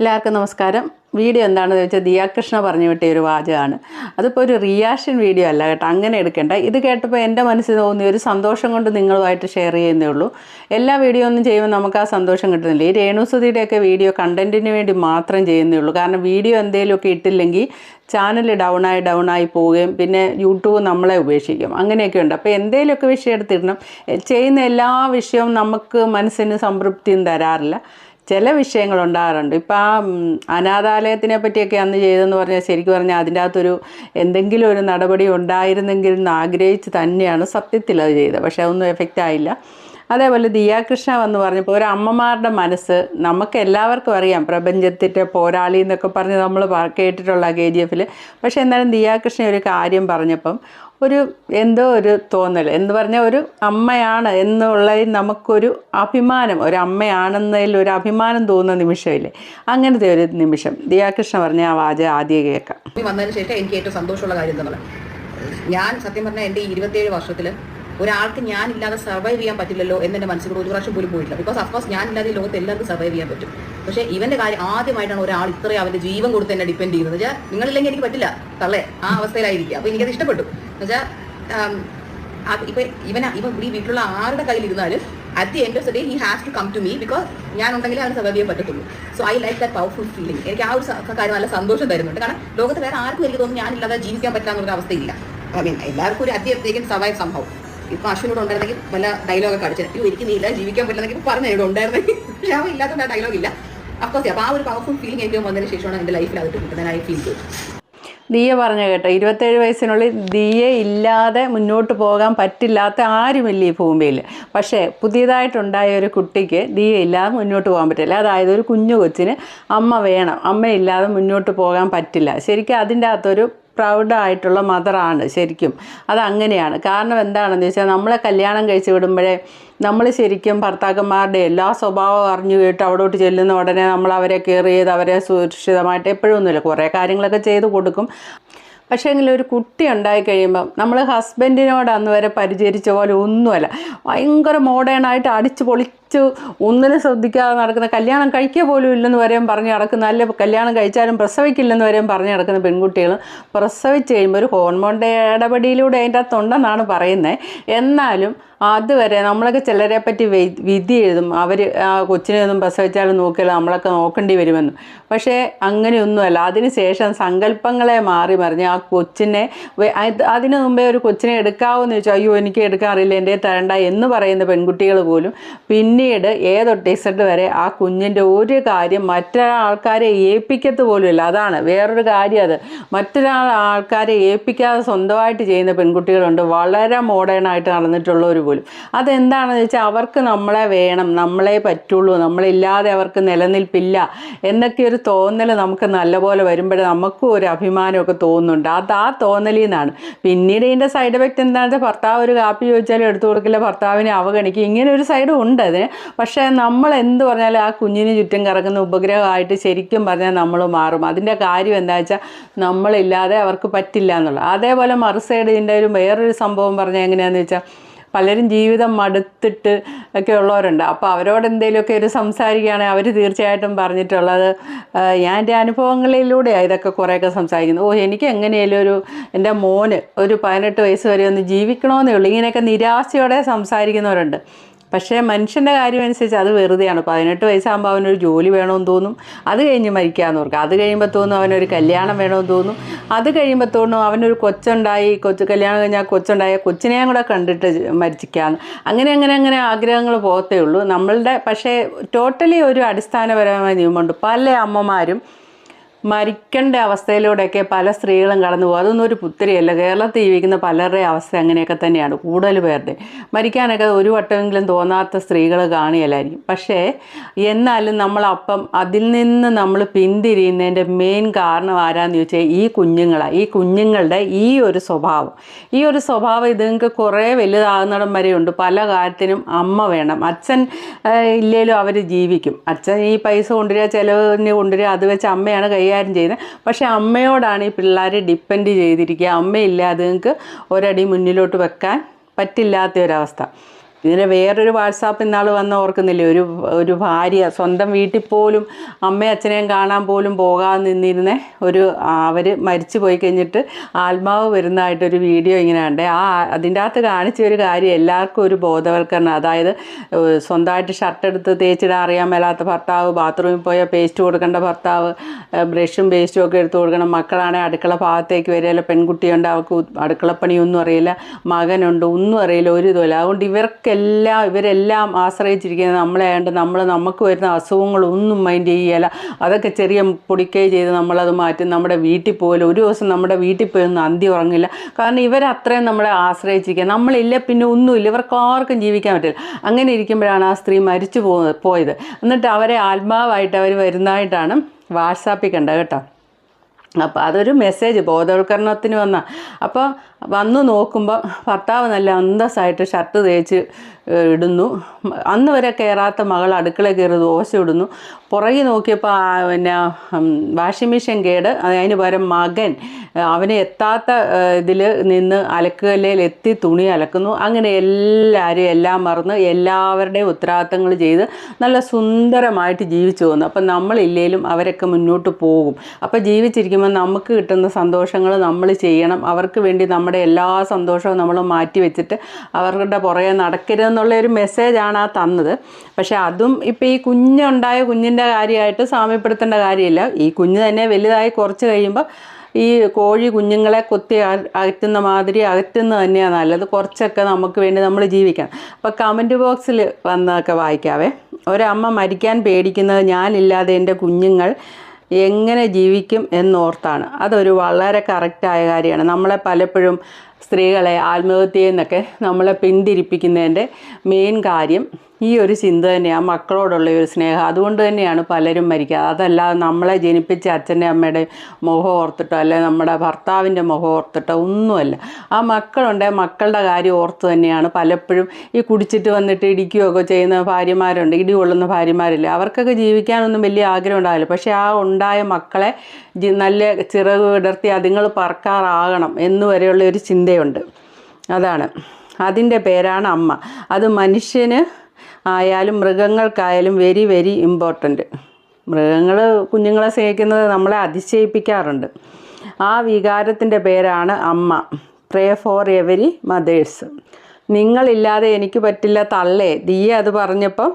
എല്ലാവർക്കും നമസ്കാരം. വീഡിയോ എന്താണെന്ന് ചോദിച്ചാൽ ദിയാകൃഷ്ണ പറഞ്ഞു വിട്ടിയ ഒരു വാചകമാണ്. അതിപ്പോൾ ഒരു റിയാക്ഷൻ വീഡിയോ അല്ല കേട്ടോ അങ്ങനെ എടുക്കേണ്ട. ഇത് കേട്ടപ്പോൾ എന്റെ മനസ്സിൽ തോന്നിയ ഒരു സന്തോഷം കൊണ്ട് നിങ്ങളുമായിട്ട് ഷെയർ ചെയ്യുന്നേ ഉള്ളൂ. എല്ലാ വീഡിയോ ഒന്നും ചെയ്യുമ്പോൾ നമുക്ക് ആ സന്തോഷം കിട്ടുന്നില്ല. ഈ രേണുസുതിയുടെയൊക്കെ വീഡിയോ കണ്ടന്റിന് വേണ്ടി മാത്രം ചെയ്യുന്നേ ഉള്ളൂ. കാരണം വീഡിയോ എന്തെങ്കിലുമൊക്കെ ഇട്ടില്ലെങ്കിൽ ചാനൽ ഡൗൺ ആയി ഡൗൺ ആയി പോവുകയും പിന്നെ യൂട്യൂബ് നമ്മളെ ഉപേക്ഷിക്കും. അങ്ങനെയൊക്കെ ഉണ്ട്. അപ്പോൾ എന്തെങ്കിലുമൊക്കെ വിഷയം എടുത്തിടണം. ചെയ്യുന്ന എല്ലാ വിഷയവും നമുക്ക് മനസ്സിന് സംതൃപ്തിയും തരാറില്ല. ചില വിഷയങ്ങൾ ഉണ്ടാകാറുണ്ട്. ഇപ്പം ആ അനാഥാലയത്തിനെ പറ്റിയൊക്കെ അന്ന് ചെയ്തെന്ന് പറഞ്ഞാൽ ശരിക്കും പറഞ്ഞാൽ അതിന്റെ അകത്തൊരു എന്തെങ്കിലും ഒരു നടപടി ഉണ്ടായിരുന്നെങ്കിൽ എന്ന് ആഗ്രഹിച്ച് തന്നെയാണ് സത്യത്തിൽ അത് ചെയ്തത്. പക്ഷേ അതൊന്നും എഫക്റ്റ് ആയില്ല. അതേപോലെ ദിയാകൃഷ്ണ വന്ന് പറഞ്ഞപ്പോൾ ഒരു അമ്മമാരുടെ മനസ്സ് നമുക്ക് എല്ലാവർക്കും അറിയാം. പ്രപഞ്ചത്തിന്റെ പോരാളി എന്നൊക്കെ പറഞ്ഞ് നമ്മൾ കേട്ടിട്ടുള്ള കെ ജി എഫിൽ പക്ഷേ എന്നാലും ദിയാകൃഷ്ണ ഒരു കാര്യം പറഞ്ഞപ്പം ഒരു എന്തോ ഒരു തോന്നൽ എന്ന് പറഞ്ഞാൽ ഒരു അമ്മയാണ് എന്നുള്ളതിൽ നമുക്കൊരു അഭിമാനം. ഒരു അമ്മയാണെന്നതിൽ ഒരു അഭിമാനം തോന്നുന്ന നിമിഷമില്ലേ? അങ്ങനത്തെ ഒരു നിമിഷം. ദിയാകൃഷ്ണ പറഞ്ഞ ആ വാചകം ആദ്യം കേൾക്കാം. വന്നതിന് ശേഷം എനിക്ക് ഏറ്റവും സന്തോഷമുള്ള കാര്യം എന്താണ് ഞാൻ സത്യം പറഞ്ഞാൽ എന്റെ ഇരുപത്തിയേഴ് വർഷത്തിൽ ഒരാൾക്ക് ഞാനില്ലാതെ സർവൈവ് ചെയ്യാൻ പറ്റില്ലല്ലോ എന്നെ മനസ്സിലൂടെ ഒരു പ്രാവശ്യം പോലും പോയിട്ടില്ല. ബിക്കോസ് അഫ്കോഴ്സ് ഞാനില്ലാതെ ഈ ലോകത്ത് എല്ലാവർക്കും സർവൈവ് ചെയ്യാൻ പറ്റും. പക്ഷേ ഇവന്റെ കാര്യം ആദ്യമായിട്ടാണ് ഒരാൾ ഇത്രയും അവന്റെ ജീവൻ കൊടുത്ത് എന്നെ ഡിപ്പെൻഡ് ചെയ്യുന്നത്. വെച്ചാൽ നിങ്ങളില്ലെങ്കിൽ എനിക്ക് പറ്റില്ല. തള്ളേ. ആ അവസ്ഥയിലായിരിക്കും അപ്പോൾ എനിക്കത് ഇഷ്ടപ്പെട്ടു. എന്നുവെച്ചാൽ ഇപ്പൊ ഇവന ഇവ ഈ വീട്ടിലുള്ള ആരുടെ കയ്യിൽ ഇരുന്നാലും at the end of the day he has to come to me because ഞാൻ ഉണ്ടെങ്കിൽ അവന് സർവൈവ് ചെയ്യാൻ പറ്റത്തുള്ളൂ. So I like that powerful feeling എനിക്ക് ആ ഒരു കാര്യം നല്ല സന്തോഷം തരുന്നുണ്ട്. കാരണം ലോകത്ത് വേറെ ആർക്കും എനിക്ക് തോന്നുന്നു ഞാനില്ലാതെ ജീവിക്കാൻ പറ്റാന്നുള്ള അവസ്ഥയില്ല. ഐ മീൻ എല്ലാവർക്കും ഒരു അധികം സർവൈവ് സംഭവം ഇപ്പൊ അശ്വിനോട് ഉണ്ടായിരുന്നെങ്കിൽ വല്ല ഡയലോഗ് അടിച്ചു അയ്യോ എനിക്ക് നീ ഇല്ലാതെ ജീവിക്കാൻ പറ്റില്ലെന്നെങ്കിൽ പറഞ്ഞു ഇവിടെ ഉണ്ടായിരുന്നെങ്കിൽ പക്ഷേ അവൻ ഇല്ലാത്ത ഡയലോഗ് ഇല്ല. അഫ്കോഴ്സ് അപ്പോൾ ആ ഒരു പവർഫുൾ ഫീലിംഗ് എനിക്ക് വന്നതിന് ശേഷമാണ് എന്റെ ലൈഫിൽ അത് കിട്ടുന്നത്. ഫീൽ ചെയ്തു. ദിയ പറഞ്ഞു കേട്ടോ ഇരുപത്തേഴ് വയസ്സിനുള്ളിൽ ദിയ ഇല്ലാതെ മുന്നോട്ട് പോകാൻ പറ്റില്ലാത്ത ആരുമില്ല ഈ ഭൂമിയിൽ. പക്ഷേ പുതിയതായിട്ടുണ്ടായ ഒരു കുട്ടിക്ക് ദിയ ഇല്ലാതെ മുന്നോട്ട് പോകാൻ പറ്റില്ല. അതായത് ഒരു കുഞ്ഞു കൊച്ചിന് അമ്മ വേണം. അമ്മയില്ലാതെ മുന്നോട്ട് പോകാൻ പറ്റില്ല. ശരിക്കും അതിന്റെ അകത്തൊരു പ്രൗഡായിട്ടുള്ള മദറാണ് ശരിക്കും. അത് അങ്ങനെയാണ് കാരണം എന്താണെന്ന് വെച്ചാൽ നമ്മളെ കല്യാണം കഴിച്ച് വിടുമ്പോഴേ നമ്മൾ ശരിക്കും ഭർത്താക്കന്മാരുടെ എല്ലാ സ്വഭാവവും അറിഞ്ഞു കേട്ട് അവിടോട്ട് ചെല്ലുന്ന ഉടനെ നമ്മൾ അവരെ കെയർ ചെയ്ത് അവരെ സുരക്ഷിതമായിട്ട് എപ്പോഴും ഒന്നുമില്ല. കുറേ കാര്യങ്ങളൊക്കെ ചെയ്ത് കൊടുക്കും. പക്ഷേ എങ്കിലും ഒരു കുട്ടി ഉണ്ടായി കഴിയുമ്പം നമ്മൾ ഹസ്ബൻഡിനോട് അന്ന് വരെ പരിചരിച്ച പോലെ ഒന്നുമല്ല. ഭയങ്കര മോഡേണായിട്ട് അടിച്ച് പൊളിച്ച് ഒന്നിനും ശ്രദ്ധിക്കാതെ നടക്കുന്ന കല്യാണം കഴിക്കുക പോലും ഇല്ലെന്ന് വരെയും പറഞ്ഞ് നടക്കുന്ന അല്ലെ കല്യാണം കഴിച്ചാലും പ്രസവിക്കില്ലെന്ന് വരെയും പറഞ്ഞ് നടക്കുന്ന പെൺകുട്ടികൾ പ്രസവിച്ച് കഴിയുമ്പോൾ ഒരു ഹോർമോണിന്റെ ഇടപെടിയിലൂടെ അതിന്റെ അകത്തുണ്ടെന്നാണ് പറയുന്നത്. എന്നാലും അതുവരെ നമ്മളൊക്കെ ചിലരെ പറ്റി വിധി എഴുതും. അവർ ആ കൊച്ചിനെ ഒന്നും പ്രസവിച്ചാലും നോക്കിയാൽ നമ്മളൊക്കെ നോക്കേണ്ടി വരുമെന്ന്. പക്ഷേ അങ്ങനെയൊന്നുമല്ല. അതിന് ശേഷം സങ്കല്പങ്ങളെ മാറി മറിഞ്ഞ് ആ കൊച്ചിനെ അതിനു അത് അതിന് മുമ്പേ ഒരു കൊച്ചിനെ എടുക്കാവോന്ന് ചോദിച്ചാൽ അയ്യോ എനിക്ക് എടുക്കാറില്ല എന്റെ തരണ്ട എന്ന് പറയുന്ന പെൺകുട്ടികൾ പോലും പിന്നീട് ഏതൊട്ട് ഇസഡ് വരെ ആ കുഞ്ഞിന്റെ ഒരു കാര്യം മറ്റൊരാൾക്കാരെ ഏൽപ്പിക്കത്ത് പോലുമില്ല. അതാണ് വേറൊരു കാര്യം അത്. മറ്റൊരാൾ ആൾക്കാരെ ഏൽപ്പിക്കാതെ സ്വന്തമായിട്ട് ചെയ്യുന്ന പെൺകുട്ടികളുണ്ട്. വളരെ മോഡേണായിട്ട് നടന്നിട്ടുള്ളവർ പോലും. അതെന്താണെന്ന് വെച്ചാൽ അവർക്ക് നമ്മളെ വേണം നമ്മളെ പറ്റുള്ളൂ നമ്മളില്ലാതെ അവർക്ക് നിലനിൽപ്പില്ല എന്നൊക്കെ ഒരു തോന്നൽ നമുക്ക് നല്ലപോലെ വരുമ്പോഴേ നമുക്കും ഒരു അഭിമാനമൊക്കെ തോന്നുന്നുണ്ട്. അത് ആ തോന്നലിൽ നിന്നാണ് പിന്നീട് ഇതിന്റെ സൈഡ് എഫക്റ്റ് എന്താണെന്ന് വെച്ചാൽ ഭർത്താവ് ഒരു കാപ്പി ചോദിച്ചാലും എടുത്തു കൊടുക്കില്ല ഭർത്താവിനെ അവഗണിക്കും. ഇങ്ങനെ ഒരു സൈഡും ഉണ്ട്. അതിന് പക്ഷേ നമ്മൾ എന്ത് പറഞ്ഞാലും ആ കുഞ്ഞിന് ചുറ്റും കറങ്ങുന്ന ഉപഗ്രഹമായിട്ട് ശരിക്കും പറഞ്ഞാൽ നമ്മൾ മാറും. അതിന്റെ കാര്യം എന്താ വെച്ചാൽ നമ്മളില്ലാതെ അവർക്ക് പറ്റില്ല എന്നുള്ളത്. അതേപോലെ മറു സൈഡ് ഇതിന്റെ ഒരു വേറൊരു സംഭവം പറഞ്ഞാൽ എങ്ങനെയാണെന്ന് വെച്ചാൽ പലരും ജീവിതം മടുത്തിട്ട് ഒക്കെ ഉള്ളവരുണ്ട്. അപ്പോൾ അവരോട് എന്തെങ്കിലുമൊക്കെ ഒരു സംസാരിക്കുകയാണെങ്കിൽ അവർ തീർച്ചയായിട്ടും പറഞ്ഞിട്ടുള്ളത് ഞാൻ എന്റെ അനുഭവങ്ങളിലൂടെയാണ് ഇതൊക്കെ കുറേയൊക്കെ സംസാരിക്കുന്നത്. ഓ എനിക്ക് എങ്ങനെയാലും ഒരു എന്റെ മോന് ഒരു പതിനെട്ട് വയസ്സ് വരെ ഒന്ന് ജീവിക്കണമെന്നേ ഉള്ളൂ. ഇങ്ങനെയൊക്കെ നിരാശയോടെ സംസാരിക്കുന്നവരുണ്ട്. പക്ഷേ മനുഷ്യന്റെ കാര്യം അനുസരിച്ച് അത് വെറുതെയാണ്. പതിനെട്ട് വയസ്സാകുമ്പോൾ അവനൊരു ജോലി വേണമെന്ന് തോന്നും. അത് കഴിഞ്ഞ് മരിക്കാമെന്ന് ഓർക്കുക. അത് കഴിയുമ്പോൾ തോന്നും അവനൊരു കല്യാണം വേണമെന്ന് തോന്നും. അത് കഴിയുമ്പോൾ തോന്നും അവനൊരു കൊച്ചുണ്ടായി. കൊച്ചു കല്യാണം കഴിഞ്ഞാൽ കൊച്ചുണ്ടായ കൊച്ചിനെയും കൂടെ കണ്ടിട്ട് മരിച്ചിക്കാന്ന് അങ്ങനെ അങ്ങനെ അങ്ങനെ ആഗ്രഹങ്ങൾ പോകത്തേ ഉള്ളൂ. നമ്മളുടെ പക്ഷേ ടോട്ടലി ഒരു അടിസ്ഥാനപരമായ നിയമമുണ്ട്. പല അമ്മമാരും മരിക്കേണ്ട അവസ്ഥയിലൂടെയൊക്കെ പല സ്ത്രീകളും കടന്നു പോകും. അതൊന്നും ഒരു പുത്തിരിയല്ല. കേരളത്തിൽ ജീവിക്കുന്ന പലരുടെയും അവസ്ഥ അങ്ങനെയൊക്കെ തന്നെയാണ് കൂടുതൽ പേരുടെ. മരിക്കാനൊക്കെ ഒരു വട്ടമെങ്കിലും തോന്നാത്ത സ്ത്രീകൾ കാണിയല്ലായിരിക്കും പക്ഷേ എന്നാലും നമ്മളപ്പം അതിൽ നിന്ന് നമ്മൾ പിന്തിരിയുന്നതിന്റെ മെയിൻ കാരണം ആരാന്ന് ചോദിച്ചാൽ ഈ കുഞ്ഞുങ്ങളാണ് ഈ കുഞ്ഞുങ്ങളുടെ ഈ ഒരു സ്വഭാവം. ഈ ഒരു സ്വഭാവം ഇതുങ്ങൾക്ക് കുറേ വലുതാകുന്നിടം വരെയുണ്ട്. പല കാര്യത്തിനും അമ്മ വേണം. അച്ഛൻ ഇല്ലേലും അവർ ജീവിക്കും. അച്ഛൻ ഈ പൈസ കൊണ്ടുവരിക ചിലവിന് കൊണ്ടുവരിക അത് വെച്ച് അമ്മയാണ് കൈകാര്യം ചെയ്യുന്നത്. പക്ഷേ അമ്മയോടാണ് ഈ പിള്ളേർ ഡിപ്പെൻഡ് ചെയ്തിരിക്കുക. അമ്മയില്ലാതെ നിങ്ങൾക്ക് ഒരടി മുന്നിലോട്ട് വെക്കാൻ പറ്റില്ലാത്ത ഒരവസ്ഥ ഇതിന് വേറൊരു വാട്സാപ്പ് ഇന്നാൾ വന്ന ഓർക്കുന്നില്ലേ? ഒരു ഒരു ഭാര്യ സ്വന്തം വീട്ടിൽ പോലും അമ്മയും അച്ഛനെയും കാണാൻ പോലും പോകാതെ നിന്നിരുന്ന ഒരു അവർ മരിച്ചു പോയി കഴിഞ്ഞിട്ട് ആത്മാവ് വരുന്നതായിട്ടൊരു വീഡിയോ ഇങ്ങനെ കണ്ടേ. ആ അതിന്റെ അകത്ത് കാണിച്ച ഒരു കാര്യം എല്ലാവർക്കും ഒരു ബോധവൽക്കരണം. അതായത് സ്വന്തമായിട്ട് ഷർട്ട് എടുത്ത് തേച്ചിടാൻ അറിയാൻ മേലാത്ത ഭർത്താവ് ബാത്റൂമിൽ പോയാൽ പേസ്റ്റ് കൊടുക്കേണ്ട ഭർത്താവ് ബ്രഷും പേസ്റ്റും ഒക്കെ എടുത്ത് കൊടുക്കണം. മക്കളാണെങ്കിൽ അടുക്കള ഭാഗത്തേക്ക് വരികയില്ല. പെൺകുട്ടിയുണ്ട് അവർക്ക് അടുക്കള അടുക്കളപ്പണിയൊന്നും അറിയില്ല. മകനുണ്ട് ഒന്നും അറിയില്ല. ഒരു ഇതുമില്ല. അതുകൊണ്ട് ഇവർക്കെല്ലാം ഇവരെല്ലാം ആശ്രയിച്ചിരിക്കുന്നത് നമ്മളെ ആയതുകൊണ്ട് നമ്മൾ നമുക്ക് വരുന്ന അസുഖങ്ങളൊന്നും മൈൻഡ് ചെയ്യല അതൊക്കെ ചെറിയ പൊടിക്കൈ ചെയ്ത് നമ്മളത് മാറ്റി. നമ്മുടെ വീട്ടിൽ പോലും ഒരു ദിവസം നമ്മുടെ വീട്ടിൽ പോയി ഒന്നും അന്തി ഉറങ്ങില്ല. കാരണം ഇവരത്രയും നമ്മളെ ആശ്രയിച്ചിരിക്കുക നമ്മളില്ല പിന്നെ ഒന്നുമില്ല. ഇവർക്ക് ആർക്കും ജീവിക്കാൻ പറ്റില്ല. അങ്ങനെ ഇരിക്കുമ്പോഴാണ് ആ സ്ത്രീ മരിച്ചു പോയത്. എന്നിട്ട് അവരെ ആത്മാവായിട്ട് അവർ വരുന്നതായിട്ടാണ് വാട്സാപ്പിൽ കണ്ടത് കേട്ടോ. അപ്പോൾ അതൊരു മെസ്സേജ് ബോധവൽക്കരണത്തിന് വന്ന. അപ്പോൾ വന്നു നോക്കുമ്പോൾ ഭർത്താവ് നല്ല അന്തസ്സായിട്ട് ഷർട്ട് തേച്ച് ഇടുന്നു. അന്ന് വരെ കയറാത്ത മകൾ അടുക്കള കയറി ദോശ ഇടുന്നു. പുറകെ നോക്കിയപ്പോൾ പിന്നെ വാഷിംഗ് മെഷീൻ കേട്. അതിന് പകരം മകൻ അവനെ എത്താത്ത ഇതിൽ നിന്ന് അലക്കുകല്ലേൽ എത്തി തുണി അലക്കുന്നു. അങ്ങനെ എല്ലാവരും എല്ലാം മറന്ന് എല്ലാവരുടെയും ഉത്തരവാദിത്തങ്ങൾ ചെയ്ത് നല്ല സുന്ദരമായിട്ട് ജീവിച്ചു പോകുന്നു അപ്പം നമ്മളില്ലേലും അവരൊക്കെ മുന്നോട്ട് പോകും. അപ്പം ജീവിച്ചിരിക്കുമ്പോൾ നമുക്ക് കിട്ടുന്ന സന്തോഷങ്ങൾ നമ്മൾ ചെയ്യണം. അവർക്ക് വേണ്ടി നമ്മുടെ എല്ലാ സന്തോഷവും നമ്മൾ മാറ്റി വെച്ചിട്ട് അവരുടെ പുറകെ നടക്കരുതെന്നുള്ള ഒരു ആണ് ആ തന്നത്. പക്ഷേ അതും ഇപ്പോൾ ഈ കുഞ്ഞുണ്ടായ കുഞ്ഞിന്റെ കാര്യമായിട്ട് സാമ്യപ്പെടുത്തേണ്ട കാര്യമില്ല. ഈ കുഞ്ഞ് തന്നെ വലുതായി കുറച്ച് കഴിയുമ്പോൾ ഈ കോഴി കുഞ്ഞുങ്ങളെ കൊത്തി അകറ്റുന്ന മാതിരി അകറ്റുന്നത് തന്നെയാണ് നല്ലത്. കുറച്ചൊക്കെ നമുക്ക് വേണ്ടി നമ്മൾ ജീവിക്കണം. അപ്പോൾ കമന്റ് ബോക്സിൽ വന്നതൊക്കെ വായിക്കാവേ. ഒരമ്മ മരിക്കാൻ പേടിക്കുന്നത് ഞാനില്ലാതെ എന്റെ കുഞ്ഞുങ്ങൾ എങ്ങനെ ജീവിക്കും എന്നോർത്താണ്. അതൊരു വളരെ കറക്റ്റായ കാര്യമാണ്. നമ്മളെ പലപ്പോഴും സ്ത്രീകളെ ആത്മഹത്യയിൽ നിന്നൊക്കെ നമ്മളെ പിന്തിരിപ്പിക്കുന്നതിന്റെ മെയിൻ കാര്യം ഈ ഒരു ചിന്ത തന്നെയാണ് മക്കളോടുള്ള ഒരു സ്നേഹം. അതുകൊണ്ട് തന്നെയാണ് പലരും മരിക്കുക. അതല്ലാതെ നമ്മളെ ജനിപ്പിച്ച അച്ഛന്റെ അമ്മയുടെ മുഖം ഓർത്തിട്ടോ അല്ലെ നമ്മുടെ ഭർത്താവിന്റെ മുഖം ഓർത്തിട്ടോ ഒന്നുമല്ല. ആ മക്കളുണ്ട് മക്കളുടെ കാര്യം ഓർത്ത് തന്നെയാണ് പലപ്പോഴും ഈ കുടിച്ചിട്ട് വന്നിട്ട് ഇടിക്കുകയൊക്കെ ചെയ്യുന്ന ഭാര്യമാരുണ്ട് ഇടി കൊള്ളുന്ന ഭാര്യമാരില്ല? അവർക്കൊക്കെ ജീവിക്കാനൊന്നും വലിയ ആഗ്രഹം ഉണ്ടാവില്ല. പക്ഷേ ആ ഉണ്ടായ മക്കളെ നല്ല ചിറക് വിടർത്തി അതുങ്ങൾ പറക്കാറാകണം എന്നുവരെയുള്ള ഒരു ചിന്തയുണ്ട്. അതാണ്. അതിന്റെ പേരാണ് അമ്മ. അത് മനുഷ്യന് ആയാലും മൃഗങ്ങൾക്കായാലും വെരി വെരി ഇമ്പോർട്ടന്റ് മൃഗങ്ങൾ കുഞ്ഞുങ്ങളെ സ്നേഹിക്കുന്നത് നമ്മളെ അതിശയിപ്പിക്കാറുണ്ട്. ആ വികാരത്തിന്റെ പേരാണ് അമ്മ. പ്രേ ഫോർ എവരി മദേഴ്സ് നിങ്ങളില്ലാതെ എനിക്ക് പറ്റില്ല തള്ളേ. ദിയ അത് പറഞ്ഞപ്പം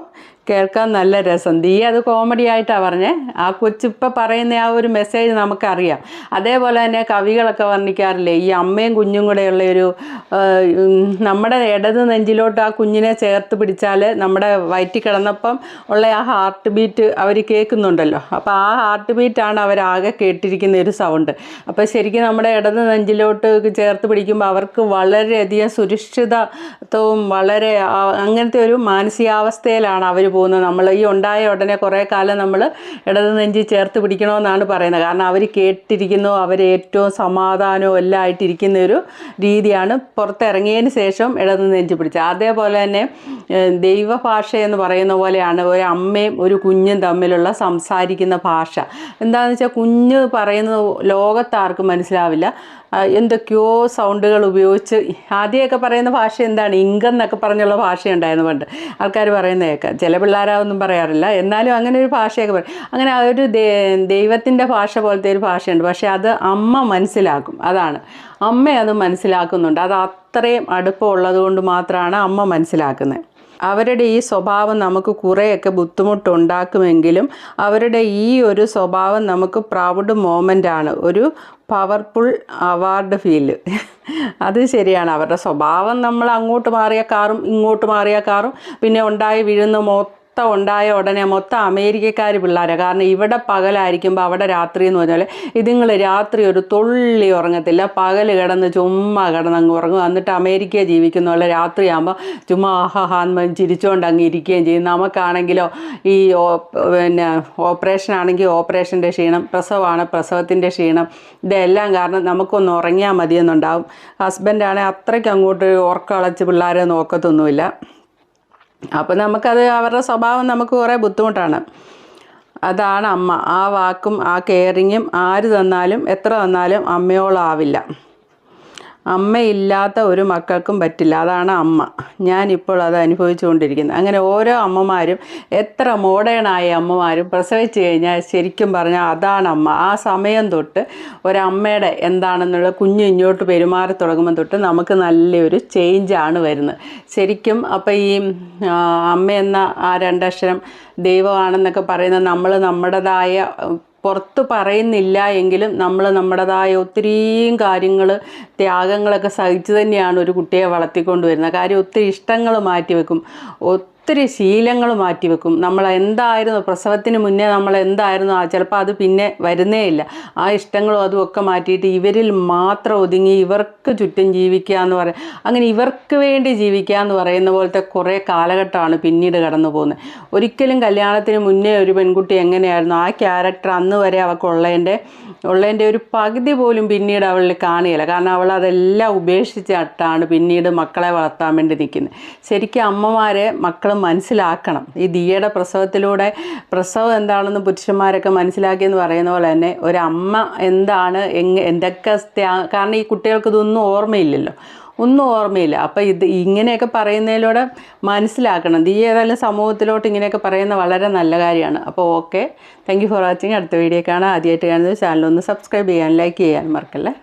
കേൾക്കാൻ നല്ല രസം. ദീ അത് കോമഡി ആയിട്ടാണ് പറഞ്ഞേ. ആ കൊച്ചിപ്പോൾ പറയുന്ന ആ ഒരു മെസ്സേജ് നമുക്കറിയാം. അതേപോലെ തന്നെ കവികളൊക്കെ വർണിക്കാറില്ലേ ഈ അമ്മയും കുഞ്ഞും കൂടെയുള്ള ഒരു നമ്മുടെ ഇടത് നെഞ്ചിലോട്ട് ആ കുഞ്ഞിനെ ചേർത്ത് പിടിച്ചാൽ നമ്മുടെ വയറ്റിൽ കിടന്നപ്പം ഉള്ള ആ ഹാർട്ട് ബീറ്റ് അവർ കേൾക്കുന്നുണ്ടല്ലോ. അപ്പോൾ ആ ഹാർട്ട് ബീറ്റാണ് അവരാകെ കേട്ടിരിക്കുന്ന ഒരു സൗണ്ട് അപ്പോൾ ശരിക്കും നമ്മുടെ ഇടത് നെഞ്ചിലോട്ട് ചേർത്ത് പിടിക്കുമ്പോൾ അവർക്ക് വളരെയധികം സുരക്ഷിതത്വവും വളരെ അങ്ങനത്തെ ഒരു മാനസികാവസ്ഥയിലാണ് അവർ പോകുന്നത് നമ്മൾ ഈ ഉണ്ടായ ഉടനെ കുറേ കാലം നമ്മൾ ഇടത് നെഞ്ചി ചേർത്ത് പിടിക്കണമെന്നാണ് പറയുന്നത്. കാരണം അവർ കേട്ടിരിക്കുന്നു അവർ ഏറ്റവും സമാധാനവും എല്ലാം ആയിട്ടിരിക്കുന്ന ഒരു രീതിയാണ്. പുറത്തിറങ്ങിയതിന് ശേഷം ഇടത് നെഞ്ചി പിടിച്ചത്. അതേപോലെ തന്നെ ദൈവ ദൈവഭാഷ എന്ന് പറയുന്ന പോലെയാണ് ഒരു അമ്മയും ഒരു കുഞ്ഞും തമ്മിലുള്ള സംസാരിക്കുന്ന ഭാഷ. എന്താണെന്ന് വെച്ചാൽ കുഞ്ഞ് പറയുന്നത് ലോകത്താർക്കും മനസ്സിലാവില്ല. എന്തൊക്കെയോ സൗണ്ടുകൾ ഉപയോഗിച്ച് ആദ്യമൊക്കെ പറയുന്ന ഭാഷ എന്താണ്? ഇങ്കെന്നൊക്കെ പറഞ്ഞുള്ള ഭാഷയുണ്ടായിരുന്നു പണ്ട്. ആൾക്കാർ പറയുന്ന കേൾക്കാം ചില പിള്ളേരാവൊന്നും പറയാറില്ല. എന്നാലും അങ്ങനെ ഒരു ഭാഷയൊക്കെ പറയും അങ്ങനെ ഒരു ദൈവത്തിന്റെ ഭാഷ പോലത്തെ ഒരു ഭാഷയുണ്ട്. പക്ഷേ അത് അമ്മ മനസ്സിലാക്കും. അതാണ്. അമ്മ അത് മനസ്സിലാക്കുന്നുണ്ട്. അത് അത്രയും അടുപ്പമുള്ളത് കൊണ്ട് മാത്രമാണ് അമ്മ മനസ്സിലാക്കുന്നത്. അവരുടെ ഈ സ്വഭാവം നമുക്ക് കുറേയൊക്കെ ബുദ്ധിമുട്ടുണ്ടാക്കുമെങ്കിലും അവരുടെ ഈ ഒരു സ്വഭാവം നമുക്ക് പ്രൗഡ് മോമെന്റ് ആണ്. ഒരു പവർഫുൾ അവാർഡ് ഫീൽ അത് ശരിയാണ്. അവരുടെ സ്വഭാവം നമ്മൾ അങ്ങോട്ട് മാറിയ കാറും ഇങ്ങോട്ട് മാറിയ കാറും പിന്നെ ഉണ്ടായി വീഴുന്ന മൊത്തം ഉണ്ടായ ഉടനെ മൊത്തം അമേരിക്കക്കാർ പിള്ളേരെ. കാരണം ഇവിടെ പകലായിരിക്കുമ്പോൾ അവിടെ രാത്രി എന്ന് പറഞ്ഞാൽ ഇതുങ്ങൾ രാത്രി ഒരു തുള്ളി ഉറങ്ങത്തില്ല. പകൽ കിടന്ന് ചുമ്മാ കിടന്ന് അങ്ങ് ഉറങ്ങും. എന്നിട്ട് അമേരിക്കയെ ജീവിക്കുന്നുള്ള രാത്രിയാകുമ്പോൾ ചുമ്മാ ആഹാഹാന്ന് ചിരിച്ചുകൊണ്ട് അങ്ങ് ഇരിക്കുകയും ചെയ്യും. നമുക്കാണെങ്കിലോ ഈ പിന്നെ ഓപ്പറേഷൻ ആണെങ്കിൽ ഓപ്പറേഷന്റെ ക്ഷീണം പ്രസവമാണ് പ്രസവത്തിന്റെ ക്ഷീണം. ഇതെല്ലാം കാരണം നമുക്കൊന്ന് ഉറങ്ങിയാൽ മതിയെന്നുണ്ടാവും. ഹസ്ബൻഡാണെങ്കിൽ അത്രയ്ക്ക് അങ്ങോട്ട് ഉറക്കളച്ച് പിള്ളേരെ നോക്കത്തൊന്നുമില്ല. അപ്പോൾ നമുക്കത് അവരുടെ സ്വഭാവം നമുക്ക് കുറേ ബുദ്ധിമുട്ടാണ്. അതാണ് അമ്മ. ആ വാക്കും ആ കെയറിങ്ങും ആര് തന്നാലും എത്ര തന്നാലും അമ്മയോളാവില്ല. അമ്മയില്ലാത്ത ഒരു മക്കൾക്കും പറ്റില്ല. അതാണ് അമ്മ. ഞാനിപ്പോൾ അത് അനുഭവിച്ചുകൊണ്ടിരിക്കുന്നത്. അങ്ങനെ ഓരോ അമ്മമാരും എത്ര മോഡേണായ അമ്മമാരും പ്രസവിച്ച് കഴിഞ്ഞാൽ ശരിക്കും പറഞ്ഞാൽ അതാണ് അമ്മ. ആ സമയം തൊട്ട് ഒരമ്മയുടെ എന്താണെന്നുള്ള കുഞ്ഞ് ഇങ്ങോട്ട് പെരുമാറി തുടങ്ങുമ്പോൾ തൊട്ട് നമുക്ക് നല്ലൊരു ചേഞ്ചാണ് വരുന്നത്. ശരിക്കും അപ്പോൾ ഈ അമ്മ എന്ന ആ രണ്ടക്ഷരം ദൈവമാണെന്നൊക്കെ പറയുന്ന നമ്മൾ നമ്മുടേതായ പുറത്ത് പറയുന്നില്ല എങ്കിലും നമ്മൾ നമ്മുടേതായ ഒത്തിരിയും കാര്യങ്ങൾ ത്യാഗങ്ങളൊക്കെ സഹിച്ചു തന്നെയാണ് ഒരു കുട്ടിയെ വളർത്തിക്കൊണ്ട് വരുന്നത് കാര്യം ഒത്തിരി ഇഷ്ടങ്ങൾ മാറ്റിവെക്കും. ഒത്തിരി ശീലങ്ങൾ മാറ്റിവെക്കും. നമ്മൾ എന്തായിരുന്നു പ്രസവത്തിന് മുന്നേ നമ്മൾ എന്തായിരുന്നു ചിലപ്പോൾ അത് പിന്നെ വരുന്നേ ഇല്ല. ആ ഇഷ്ടങ്ങളും അതും ഒക്കെ മാറ്റിയിട്ട് ഇവരിൽ മാത്രം ഒതുങ്ങി ഇവർക്ക് ചുറ്റും ജീവിക്കുക എന്ന് പറയും അങ്ങനെ ഇവർക്ക് വേണ്ടി ജീവിക്കുക എന്ന് പറയുന്ന പോലത്തെ കുറേ കാലഘട്ടമാണ് പിന്നീട് കടന്നു പോകുന്നത്. ഒരിക്കലും കല്യാണത്തിന് മുന്നേ ഒരു പെൺകുട്ടി എങ്ങനെയായിരുന്നു ആ ക്യാരക്ടർ അന്ന് വരെ അവൾക്കുള്ളതിന്റെ ഉള്ളതിന്റെ ഒരു പകുതി പോലും പിന്നീട് അവളിൽ കാണുകയില്ല കാരണം അവൾ അതെല്ലാം ഉപേക്ഷിച്ചിട്ടാണ് പിന്നീട് മക്കളെ വളർത്താൻ വേണ്ടി നിൽക്കുന്നത്. ശരിക്കും അമ്മമാരെ മക്കൾ മനസ്സിലാക്കണം. ഈ ദിയയുടെ പ്രസവത്തിലൂടെ പ്രസവം എന്താണെന്ന് പുരുഷന്മാരൊക്കെ മനസ്സിലാക്കിയെന്ന് പറയുന്ന പോലെ തന്നെ ഒരമ്മ എന്താണ് എങ് എന്തൊക്കെ കാരണം ഈ കുട്ടികൾക്ക് ഇതൊന്നും ഓർമ്മയില്ലല്ലോ. ഒന്നും ഓർമ്മയില്ല. അപ്പോൾ ഇത് ഇങ്ങനെയൊക്കെ പറയുന്നതിലൂടെ മനസ്സിലാക്കണം. ഈ ഏതായാലും സമൂഹത്തിലോട്ട് ഇങ്ങനെയൊക്കെ പറയുന്ന വളരെ നല്ല കാര്യമാണ്. അപ്പോൾ okay. Thank you for watching അടുത്ത വീഡിയോ കാണാം. ആദ്യമായിട്ട് കാണുന്നത് ചാനൽ ഒന്ന് സബ്സ്ക്രൈബ് ചെയ്യാൻ ലൈക്ക് ചെയ്യാൻ മറക്കല്ലേ.